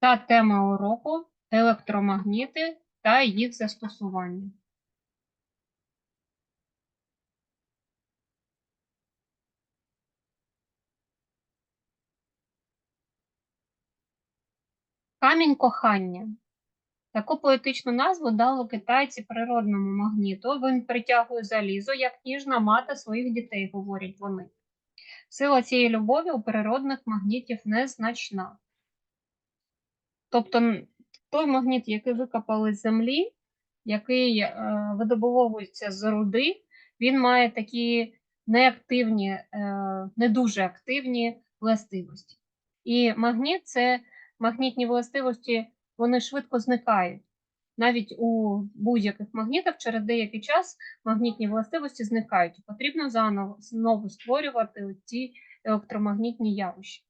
та тема уроку електромагніти та їх застосування. Камінь кохання. Таку поетичну назву дали китайці природному магніту. Він притягує залізо, як ніжна мати своїх дітей, говорять вони. Сила цієї любові у природних магнітів незначна. Тобто той магніт, який викопали з землі, який е, видобувовується з руди, він має такі неактивні, е, не дуже активні властивості. І магніт це магнітні властивості, вони швидко зникають. Навіть у будь-яких магнітах через деякий час магнітні властивості зникають. Потрібно заново знову створювати ці електромагнітні явища.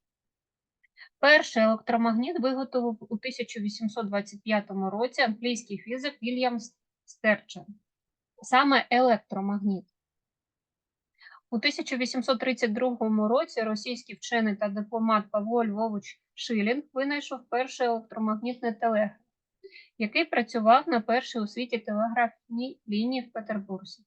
Перший електромагніт виготовив у 1825 році англійський фізик Вільям Стерчен. Саме електромагніт. У 1832 році російський вчений та дипломат Павло Львович Шилін винайшов перший електромагнітний телеграф, який працював на першій у світі телеграфній лінії в Петербурзі.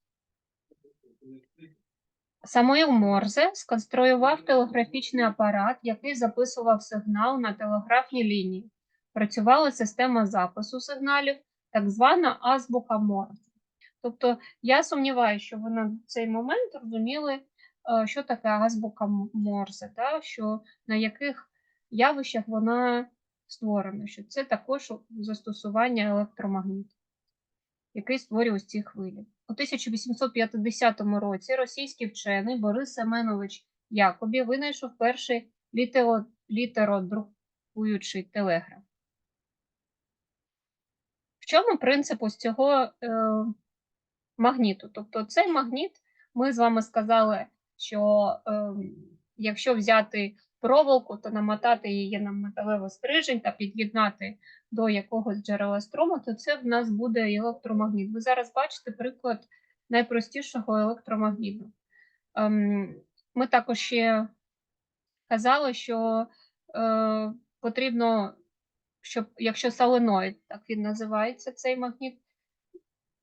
Самуїл Морзе сконструював телеграфічний апарат, який записував сигнал на телеграфні лінії. Працювала система запису сигналів, так звана азбука Морзе. Тобто я сумніваюся, що ви на цей момент розуміли, е, що таке азбука Морзе, та? що на яких явищах вона створена, що це також застосування електромагніту який створює ось ці хвилі. У 1850 році російський вчений Борис Семенович Якобі винайшов перший літеро, літеродрукуючий телеграф. В чому принцип ось цього е, магніту? Тобто цей магніт, ми з вами сказали, що е, якщо взяти проволоку, то намотати її на металевий стрижень та під'єднати до якогось джерела струму, то це в нас буде електромагніт. Ви зараз бачите приклад найпростішого електромагніту. Ем, Ми також ще казали, що е, потрібно, щоб якщо соленоїд, так він називається, цей магніт,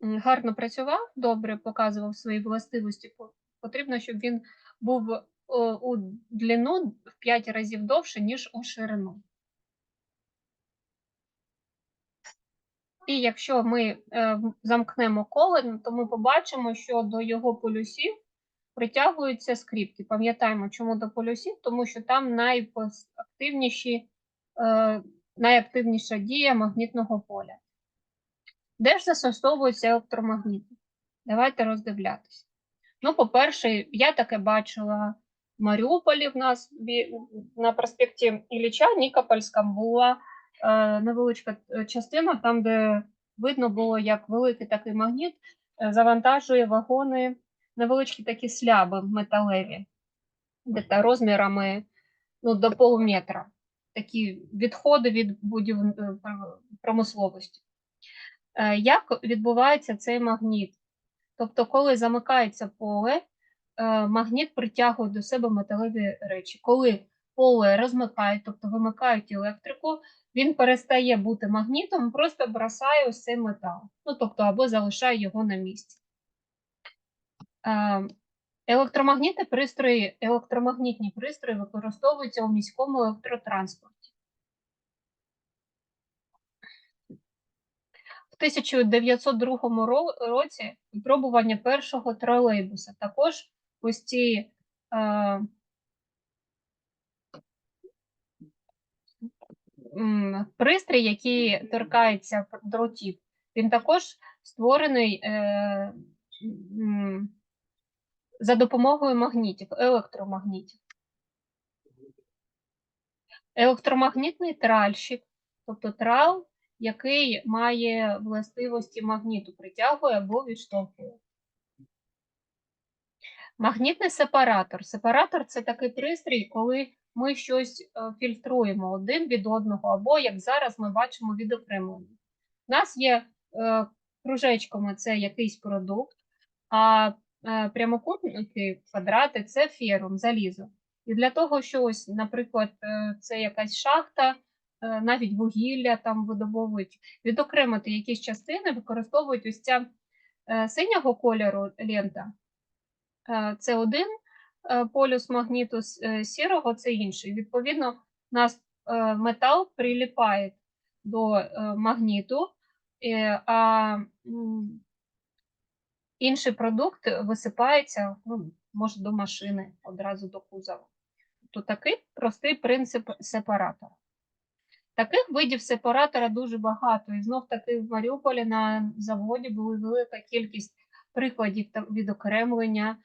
гарно працював, добре показував свої властивості, потрібно, щоб він був у длину в 5 разів довше, ніж у ширину. І якщо ми е, замкнемо коло, то ми побачимо, що до його полюсів притягуються скріпки. Пам'ятаємо, чому до полюсів, тому що там найактивніші, е, найактивніша дія магнітного поля. Де ж застосовуються електромагніти? Давайте роздивлятися. Ну, по-перше, я таке бачила Маріуполі в нас на проспекті Ілліча, Нікопольська була е, невеличка частина, там, де видно було, як великий такий магніт е, завантажує вагони, невеличкі такі сляби металеві, де та розмірами ну, до полуметра. Такі відходи від будів... е, промисловості. Е, Як відбувається цей магніт? Тобто, коли замикається поле, магніт притягує до себе металеві речі. Коли поле розмикають, тобто вимикають електрику, він перестає бути магнітом, просто бросає ось метал, ну тобто або залишає його на місці. Е, Електромагніти пристрої, електромагнітні пристрої використовуються у міському електротранспорті. В 1902 році випробування першого тролейбуса. Також ось ці е, пристрій, який торкається дротів, він також створений е, за допомогою магнітів, електромагнітів. Електромагнітний тральщик, тобто трал, який має властивості магніту, притягує або відштовхує. Магнітний сепаратор. Сепаратор це такий пристрій, коли ми щось е, фільтруємо один від одного, або як зараз ми бачимо відокремлення. У нас є е, кружечками це якийсь продукт, а е, прямокутники, квадрати це ферум, залізо. І для того, що ось, наприклад, е, це якась шахта, е, навіть вугілля там видобовують, відокремити якісь частини, використовують ось ця синього кольору лента. Е, Це один е, полюс магніту, е, сірого це інший. Відповідно, у нас метал приліпає до магніту, а інший продукт висипається, ну, може, до машини, одразу до кузова. То такий простий принцип сепаратора. Таких видів сепаратора дуже багато. І знов таки в Маріуполі на заводі була велика кількість прикладів відокремлення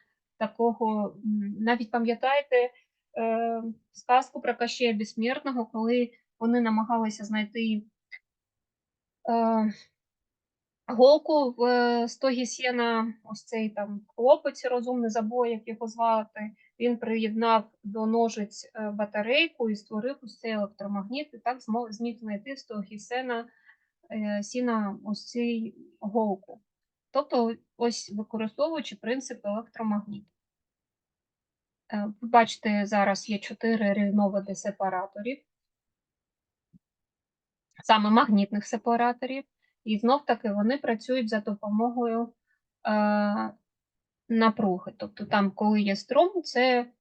такого. Навіть пам'ятаєте е, сказку про Кащея Безсмертного, коли вони намагалися знайти е, голку в е, стогі сіна, ось цей там хлопець розумний забой, як його звати. Він приєднав до ножиць батарейку і створив ось цей електромагніт, і так зміг знайти в стогі сена, е, сіна ось цю голку. Тобто, ось використовуючи принцип електромагніту. Е, бачите, зараз є чотири різновиди сепараторів, саме магнітних сепараторів, і знов таки вони працюють за допомогою е, напруги. Тобто там, коли є струм, це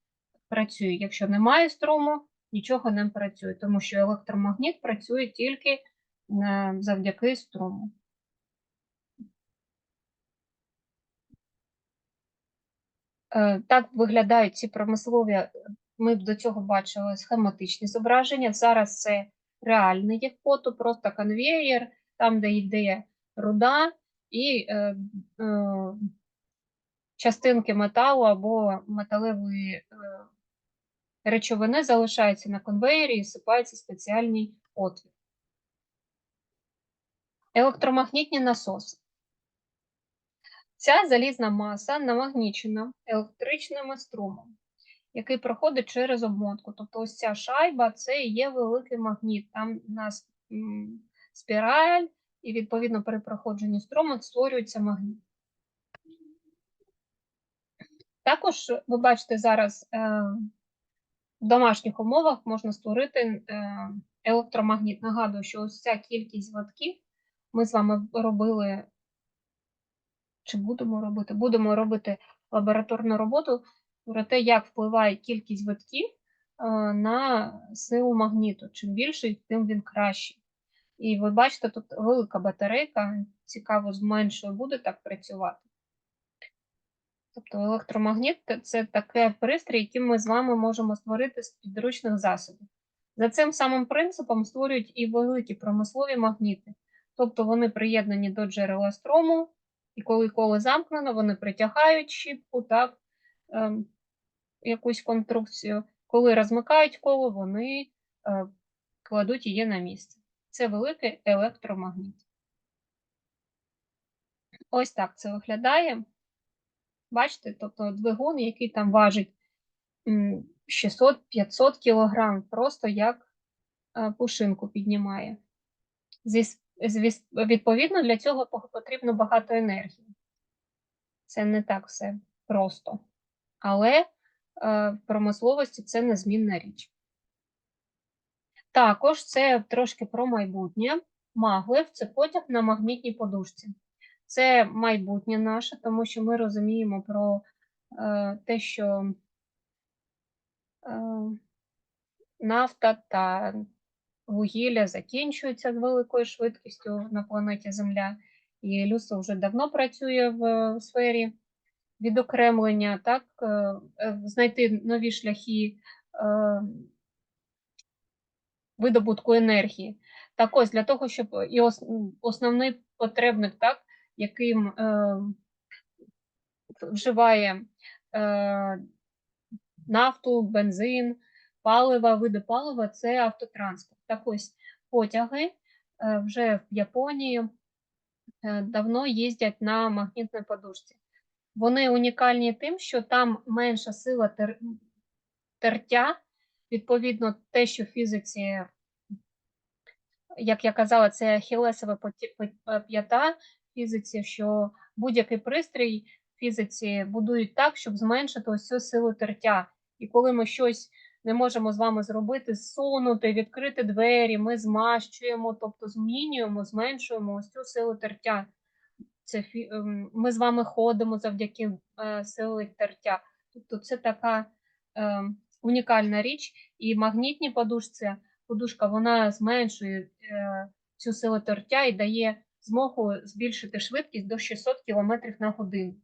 працює. Якщо немає струму, нічого не працює, тому що електромагніт працює тільки е, завдяки струму. Так виглядають ці промислові. е, Ми до цього бачили схематичні зображення. Зараз це реальне є фото, просто конвеєр, там, де йде руда і е, е, частинки металу або металевої е, речовини залишаються на конвеєрі і всипаються в спеціальний отвір. Електромагнітні насоси. Ця залізна маса намагнічена електричним струмом, який проходить через обмотку. Тобто ось ця шайба це є великий магніт. Там у нас спіраль, і відповідно при проходженні струму створюється магніт. Також ви бачите зараз е, в домашніх умовах можна створити е, електромагніт. Нагадую, що ось ця кількість ватків ми з вами робили чи будемо робити? Будемо робити лабораторну роботу про те, як впливає кількість витків е, на силу магніту. Чим більший, тим він кращий. І ви бачите, тут велика батарейка, цікаво, з меншою буде так працювати. Тобто електромагніт це таке пристрій, який ми з вами можемо створити з підручних засобів. За цим самим принципом створюють і великі промислові магніти. Тобто вони приєднані до джерела струму, і коли коло замкнено, вони притягають щіпку, так, ем, якусь конструкцію. Коли розмикають коло, вони е, кладуть її на місце. Це великий електромагніт. Ось так це виглядає. Бачите, тобто двигун, який там важить 600-500 кг, просто як е, пушинку піднімає. Зі, відповідно, для цього потрібно багато енергії. Це не так все просто. Але е, в промисловості це незмінна річ. Також це трошки про майбутнє. Маглев це потяг на магнітній подушці. Це майбутнє наше, тому що ми розуміємо про е, те, що е, нафта та вугілля закінчуються з великою швидкістю на планеті Земля, і людство вже давно працює в е, сфері відокремлення, так, е, е, знайти нові шляхи видобутку енергії. Так ось для того, щоб і основний потребник, так, яким е, вживає е, нафту, бензин, палива, види палива це автотранспорт. Так ось потяги е, вже в Японії е, давно їздять на магнітній подушці. Вони унікальні тим, що там менша сила тер... тертя, відповідно, те, що в фізиці, як я казала, це ахілесова поті- п'ята в фізиці, що будь-який пристрій в фізиці будують так, щоб зменшити ось цю силу тертя. І коли ми щось не можемо з вами зробити, зсунути, відкрити двері, ми змащуємо, тобто змінюємо, зменшуємо ось цю силу тертя. Це, ем, ми з вами ходимо завдяки е, силі тертя. Тобто це така е, унікальна річ. І магнітні подушці, подушка вона зменшує е, цю силу тертя і дає змогу збільшити швидкість до 600 км на годину.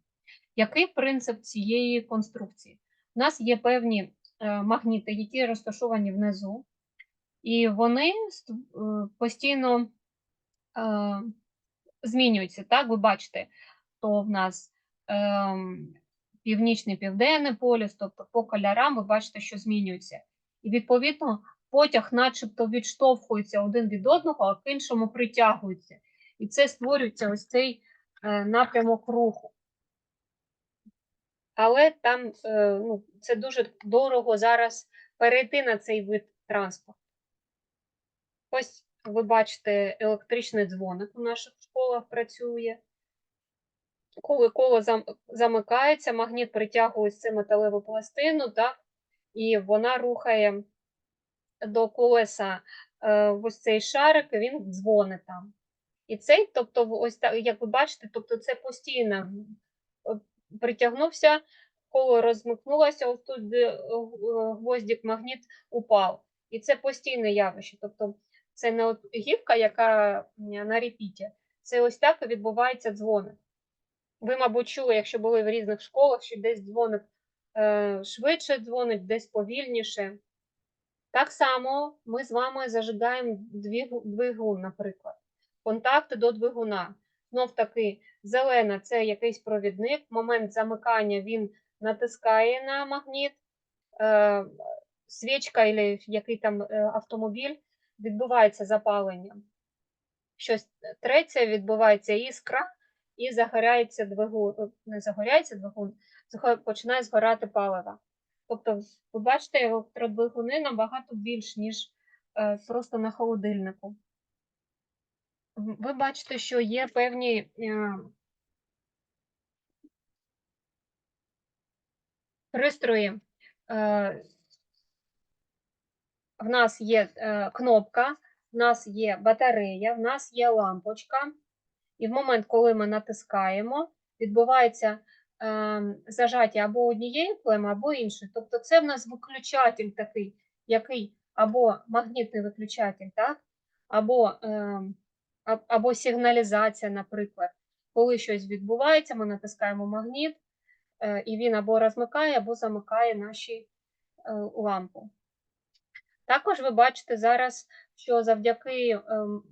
Який принцип цієї конструкції? У нас є певні магніти, які розташовані внизу, і вони е, постійно е, змінюються. Так, ви бачите, то в нас ем, північний південний полюс, тобто по кольорам ви бачите, що змінюється. І відповідно потяг, начебто, відштовхується один від одного, а к іншому притягується. І це створюється ось цей е, напрямок руху. Але там е, ну, це дуже дорого зараз перейти на цей вид транспорту. Ось ви бачите електричний дзвоник у наших школах працює. Коли коло замикається, магніт притягує цю металеву пластину, так, і вона рухає до колеса е, ось цей шарик, він дзвонить там. І цей, тобто, ось як ви бачите, тобто це постійно е, притягнувся, коло розмикнулося, ось тут е, гвоздик магніт упав. І це постійне явище. Тобто це не от гівка, яка на репіті, це ось так відбувається дзвоник. Ви, мабуть, чули, якщо були в різних школах, що десь дзвоник е, швидше дзвонить, десь повільніше. Так само ми з вами зажигаємо двигун, наприклад. Контакти до двигуна. Знов таки, зелена це якийсь провідник. Момент замикання він натискає на магніт. Е, свічка, або який там е, автомобіль, відбувається запалення. Щось третє, відбувається іскра, і загоряється двигун, е, не загоряється двигун, починає згорати паливо. Тобто, ви бачите, електродвигуни набагато більш, ніж просто на холодильнику. Ви бачите, що є певні е, пристрої. Е, в нас є е, кнопка, в нас є батарея, в нас є лампочка. І в момент, коли ми натискаємо, відбувається зажаття або однієї клеми, або іншої. Тобто це в нас виключатель такий, який або магнітний виключатель, так? або, або сигналізація, наприклад. Коли щось відбувається, ми натискаємо магніт, е, і він або розмикає, або замикає наші е, лампу. Також ви бачите зараз, що завдяки ем,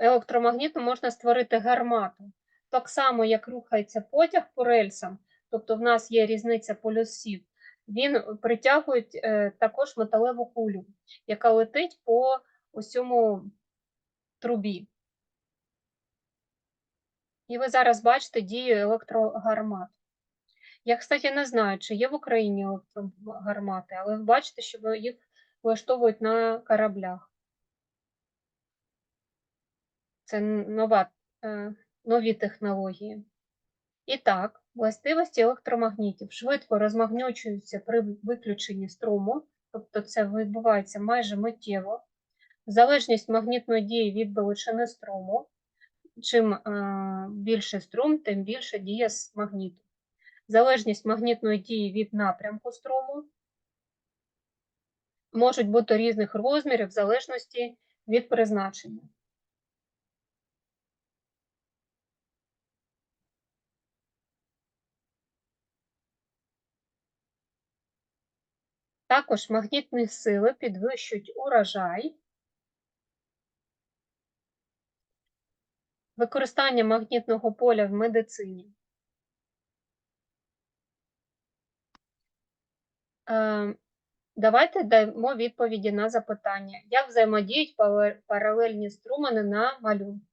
електромагніту можна створити гармату. Так само, як рухається потяг по рельсам, тобто в нас є різниця полюсів, він притягує е, також металеву кулю, яка летить по ось цьому трубі. І ви зараз бачите дію електрогармат. Я, кстати, не знаю, чи є в Україні електрогармати, але ви бачите, що їх влаштовують на кораблях. Це нова, е, нові технології. І так, властивості електромагнітів швидко розмагнючуються при виключенні струму, тобто це відбувається майже миттєво. Залежність магнітної дії від величини струму. Чим е, більше струм, тим більше діє з магніту. Залежність магнітної дії від напрямку струму можуть бути різних розмірів в залежності від призначення. Також магнітні сили підвищують урожай. Використання магнітного поля в медицині. Е, Давайте дамо відповіді на запитання. Як взаємодіють паралельні струмени на малюнку?